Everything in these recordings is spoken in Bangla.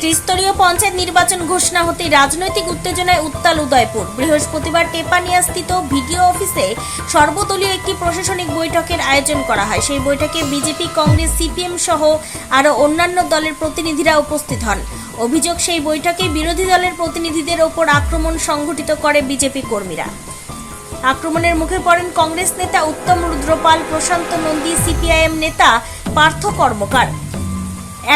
ত্রিস্তরীয় পঞ্চায়েত নির্বাচন ঘোষণা হতে রাজনৈতিক উত্তেজনায় উত্তাল উদয়পুর। বৃহস্পতিবার টেপানিয়া স্থিত ভিডিও অফিসে সর্বদলীয় একটি প্রশাসনিক বৈঠকের আয়োজন করা হয়। সেই বৈঠকে বিজেপি, কংগ্রেস, সিপিএম সহ আরও অন্যান্য দলের প্রতিনিধিরা উপস্থিত হন। অভিযোগ, সেই বৈঠকে বিরোধী দলের প্রতিনিধিদের ওপর আক্রমণ সংঘটিত করে বিজেপি কর্মীরা। আক্রমণের মুখে পড়েন কংগ্রেস নেতা উত্তম রুদ্রপাল, প্রশান্ত নন্দী, সিপিআইএম নেতা পার্থ কর্মকার।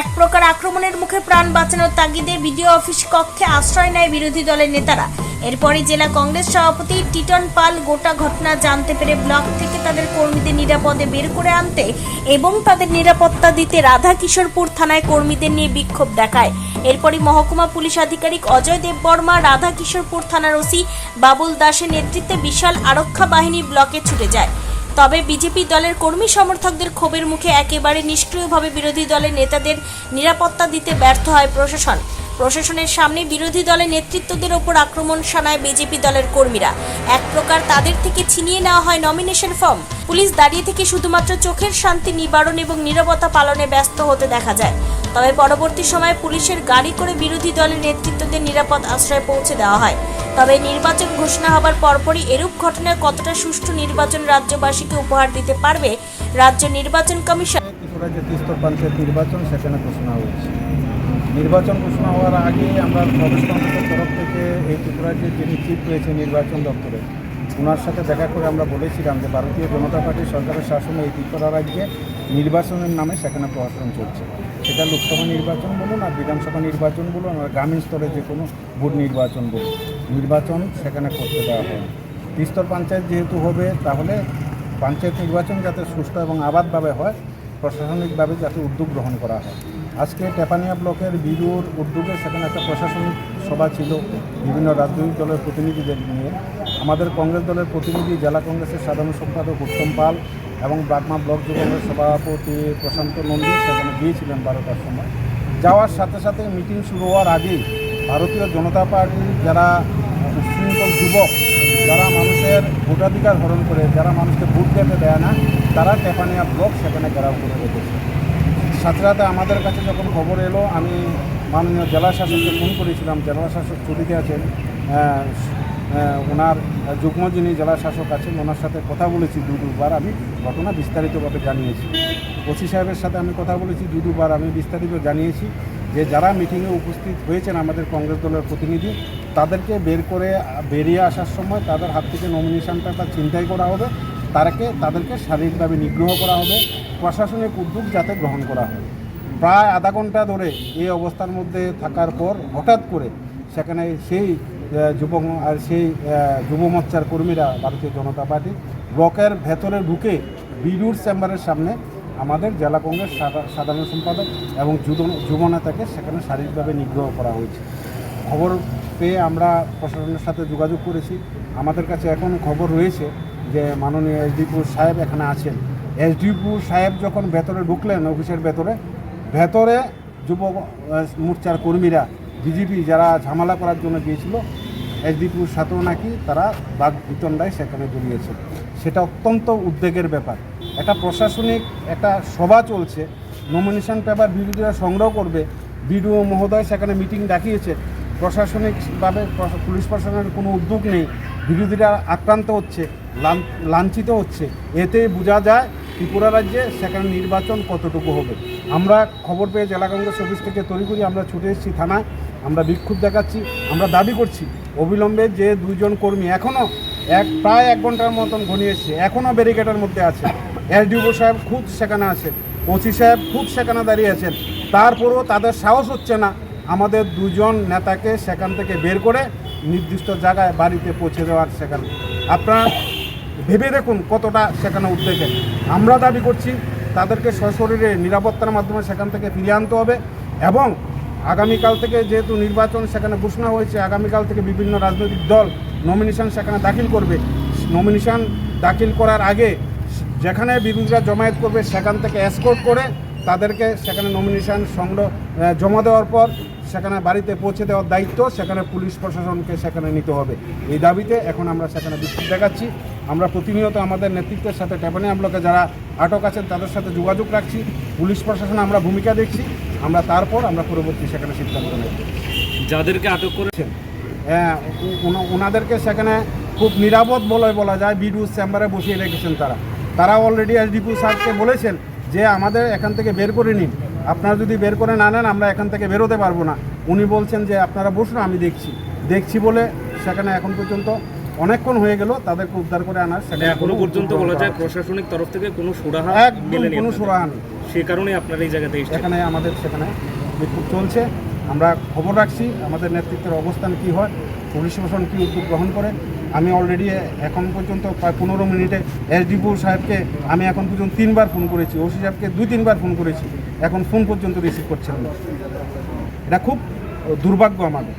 এক প্রকার আক্রমণের মুখে প্রাণ বাঁচানোর তাগিদে বিডিও অফিস কক্ষে আশ্রয় নেয় বিরোধী দলের নেতারা। এরপরই জেলা কংগ্রেস সভাপতি টিটন পাল গোটা ঘটনা জানতে পেরে ব্লক থেকে তাদের কর্মীদের নিরাপদে বের করে আনতে এবং তাদের নিরাপত্তা দিতে রাধা কিশোরপুর থানায় কর্মীদের নিয়ে বিক্ষোভ দেখায়। এরপরই মহকুমা পুলিশ আধিকারিক অজয় দেববর্মা রাধা কিশোরপুর থানার ওসি বাবুল দাসের নেতৃত্বে বিশাল আরক্ষা বাহিনী ব্লকে ছুটে যায়। তবে বিজেপি দলের কর্মী সমর্থকদের ক্ষোভের মুখে একেবারে নিষ্ক্রিয়ভাবে বিরোধী দলের নেতাদের নিরাপত্তা দিতে ব্যর্থ হয় প্রশাসন। প্রশাসনের সামনে বিরোধী দলের নেতৃত্বদের ওপর আক্রমণ শানায় বিজেপি দলের কর্মীরা। এক প্রকার তাদের থেকে ছিনিয়ে নেওয়া হয় নমিনেশন ফর্ম পুলিশ দাঁড়িয়ে থেকে শুধুমাত্র চোখের শান্তি, নিবারণ এবং নিরাপত্তা পালনে ব্যস্ত হতে দেখা যায়। তবে পরবর্তী সময়ে পুলিশের গাড়ি করে বিরোধী দলের নেতৃত্বদের নিরাপদ আশ্রয়ে পৌঁছে দেওয়া হয়। তবে নির্বাচন ঘোষণা হবার পরপরই এরূপ ঘটনায় কতটা সুষ্ঠু নির্বাচন রাজ্যবাসীকে উপহার দিতে পারবে, রাজ্য নির্বাচন কমিশন নির্বাচন সেখানে ঘোষণা হয়েছে। নির্বাচন ঘোষণা হওয়ার আগে আমরা প্রদেশ তরফ থেকে এই ত্রিপুরার যে যিনি চিফ রয়েছে নির্বাচন দপ্তরে ওনার সাথে দেখা করে আমরা বলেছিলাম যে ভারতীয় জনতা পার্টি সরকারের শাসনে এই ত্রিপুরা রাজ্যে নির্বাচনের নামে সেখানে প্রশাসন চলছে। সেটা লোকসভা নির্বাচন বলুন আর বিধানসভা নির্বাচন বলুন আর গ্রামীণ স্তরে যে কোনো ভোট নির্বাচন বলুন, নির্বাচন সেখানে করতে দেওয়া হয়। তিস্তর পঞ্চায়েত যেহেতু হবে, তাহলে পঞ্চায়েত নির্বাচন যাতে সুষ্ঠু এবং আবাদভাবে হয়, প্রশাসনিকভাবে যাতে উদ্যোগ গ্রহণ করা হয়। আজকে টেপানিয়া ব্লকের বিরুর উদ্যোগে সেখানে একটা প্রশাসনিক সভা ছিল, বিভিন্ন রাজনৈতিক দলের প্রতিনিধিদের নিয়ে। আমাদের কংগ্রেস দলের প্রতিনিধি জেলা কংগ্রেসের সাধারণ সম্পাদক উত্তম পাল এবং ব্রাহ্মা ব্লক যুবকের সভাপতি প্রশান্ত নন্দী সেখানে গিয়েছিলেন বারোটার সময়। যাওয়ার সাথে সাথে মিটিং শুরু হওয়ার আগেই ভারতীয় জনতা পার্টির যারা উচ্ছৃঙ্খল যুবক, যারা মানুষের ভোটাধিকার হরণ করে, যারা মানুষকে ভোট দিতে দেয় না, তারা টেপানিয়া ব্লক সেখানে ঘেরাও করে রেখেছে। সাথে সাথে আমাদের কাছে যখন খবর এলো আমি মাননীয় জেলা শাসককে ফোন করেছিলাম। জেলা শাসক ছুটিতে আছেন। আহ, আহ, ওনার যুগ্ম যিনি জেলা শাসক আছেন ওনার সাথে কথা বলেছি দু দুবার। আমি ঘটনা বিস্তারিতভাবে জানিয়েছি। ওসি সাহেবের সাথে আমি কথা বলেছি দু দুবার। আমি বিস্তারিত জানিয়েছি যে যারা মিটিংয়ে উপস্থিত হয়েছেন আমাদের কংগ্রেস দলের প্রতিনিধি তাদেরকে বের করে বেরিয়ে আসার সময় তাদের হাত থেকে নমিনেশন পেপার চিন্তাই করা হবে। তারাকে তাদেরকে শারীরিকভাবে নিগ্রহ করা হবে প্রশাসনিক উদ্যোগ যাতে গ্রহণ করা হয়। প্রায় আধা ঘণ্টা ধরে এই অবস্থার মধ্যে থাকার পর হঠাৎ করে সেখানে সেই আহ, যুব আর সেই যুব মোর্চার কর্মীরা ভারতীয় জনতা পার্টি ব্লকের ভেতরে ঢুকে বিডুর চেম্বারের সামনে আমাদের জেলা কংগ্রেস সাধা- সাধারণ সম্পাদক এবং যুব নেতাকে সেখানে শারীরিকভাবে নিগ্রহ করা হয়েছে। খবর পেয়ে আমরা প্রশাসনের সাথে যোগাযোগ করেছি। আমাদের কাছে এখন খবর রয়েছে যে মাননীয় এসডিপুর সাহেব এখানে আছেন। এসডিপুর সাহেব যখন ভেতরে ঢুকলেন, অফিসের ভেতরে ভেতরে যুব মোর্চার কর্মীরা বিজেপি যারা ঝামেলা করার জন্য গিয়েছিল এসডিপুর সাথেও নাকি তারা বাঘ বিতণ্ডায় সেখানে জড়িয়েছে সেটা অত্যন্ত উদ্বেগের ব্যাপার। একটা প্রশাসনিক, একটা সভা চলছে নমিনেশন পেপার বিরোধীরা সংগ্রহ করবে, বিডিও মহোদয় সেখানে মিটিং ডাকিয়েছে প্রশাসনিকভাবে প্রশা- পুলিশ প্রশাসনের কোনো উদ্যোগ নেই। বিরোধীরা আক্রান্ত হচ্ছে লাঞ্ছিত হচ্ছে। এতে বোঝা যায় ত্রিপুরা রাজ্যে সেখানে নির্বাচন কতটুকু হবে। আমরা খবর পেয়ে জেলা কংগ্রেস অফিস থেকে তড়িঘড়ি আমরা ছুটে এসেছি থানায়। আমরা বিক্ষোভ দেখাচ্ছি, আমরা দাবি করছি, অবিলম্বে যে দুইজন কর্মী এখনও এক, প্রায় এক ঘণ্টার মতন ঘনিয়ে এসছে এখনও ব্যারিকেডের মধ্যে আছে। এসডিও সাহেব খুব সেখানে আছে ওসি সাহেব খুব সেখানে দাঁড়িয়ে আছেন। তারপরেও তাদের সাহস হচ্ছে না আমাদের দুজন নেতাকে সেখান থেকে বের করে নির্দিষ্ট জায়গায় বাড়িতে পৌঁছে দেওয়ার সেখানে। আপনারা ভেবে দেখুন কতটা সেখানে উদ্বেগের। আমরা দাবি করছি তাদেরকে সশরীরে নিরাপত্তার মাধ্যমে সেখান থেকে ফিরিয়ে আনতে হবে এবং আগামীকাল থেকে যেহেতু নির্বাচন সেখানে ঘোষণা হয়েছে, আগামীকাল থেকে বিভিন্ন রাজনৈতিক দল নমিনেশন সেখানে দাখিল করবে। নমিনেশন দাখিল করার আগে যেখানে বিরোধীরা জমায়েত করবে সেখান থেকে এসকোর্ট করে তাদেরকে সেখানে নমিনেশন সংগ্রহ জমা দেওয়ার পর সেখানে বাড়িতে পৌঁছে দেওয়ার দায়িত্ব সেখানে পুলিশ প্রশাসনকে সেখানে নিতে হবে। এই দাবিতে এখন আমরা সেখানে বিক্ষোভ দেখাচ্ছি। আমরা প্রতিনিয়ত আমাদের নেতৃত্বের সাথে ট্যাপানিয়া ব্লকে যারা আটক আছেন তাদের সাথে যোগাযোগ রাখছি। পুলিশ প্রশাসন আমরা ভূমিকা দেখছি। আমরা তারপর আমরা পরবর্তী সেখানে সিদ্ধান্ত নেব। যাদেরকে আটক করেছেন হ্যাঁ, ওনাদেরকে সেখানে খুব নিরাপদ বলে বলা যায়। বিডিও চেম্বারে বসিয়ে রেখেছেন তারা। তারা অলরেডি এসডিপি স্যারকে বলেছেন যে আমাদের এখান থেকে বের করে নিন। আপনারা যদি বের করে না নেন আমরা এখান থেকে বেরোতে পারব না। উনি বলছেন যে আপনারা বসুন আমি দেখছি। দেখছি বলে সেখানে এখন পর্যন্ত অনেকক্ষণ হয়ে গেল তাদেরকে উদ্ধার করে আনার সেটা এখনও পর্যন্ত বলা যায় প্রশাসনিক তরফ থেকে কোনো সুরাহা। একদম কোনো। সুরাহা নেই। সে কারণে আপনারা এই জায়গাতে এখানে আমাদের সেখানে বিক্ষোভ চলছে। আমরা খবর রাখছি, আমাদের নেতৃত্বের অবস্থান কি হয়, পুলিশ প্রশাসন কী উদ্যোগ গ্রহণ করে। আমি অলরেডি এখন পর্যন্ত প্রায় পনেরো মিনিটে এসডিপু সাহেবকে আমি এখন পর্যন্ত তিনবার ফোন করেছি, ওসি সাহেবকে দুই তিনবার ফোন করেছি, এখন ফোন পর্যন্ত রিসিভ করছেন না। এটা খুব দুর্ভাগ্য আমাদের।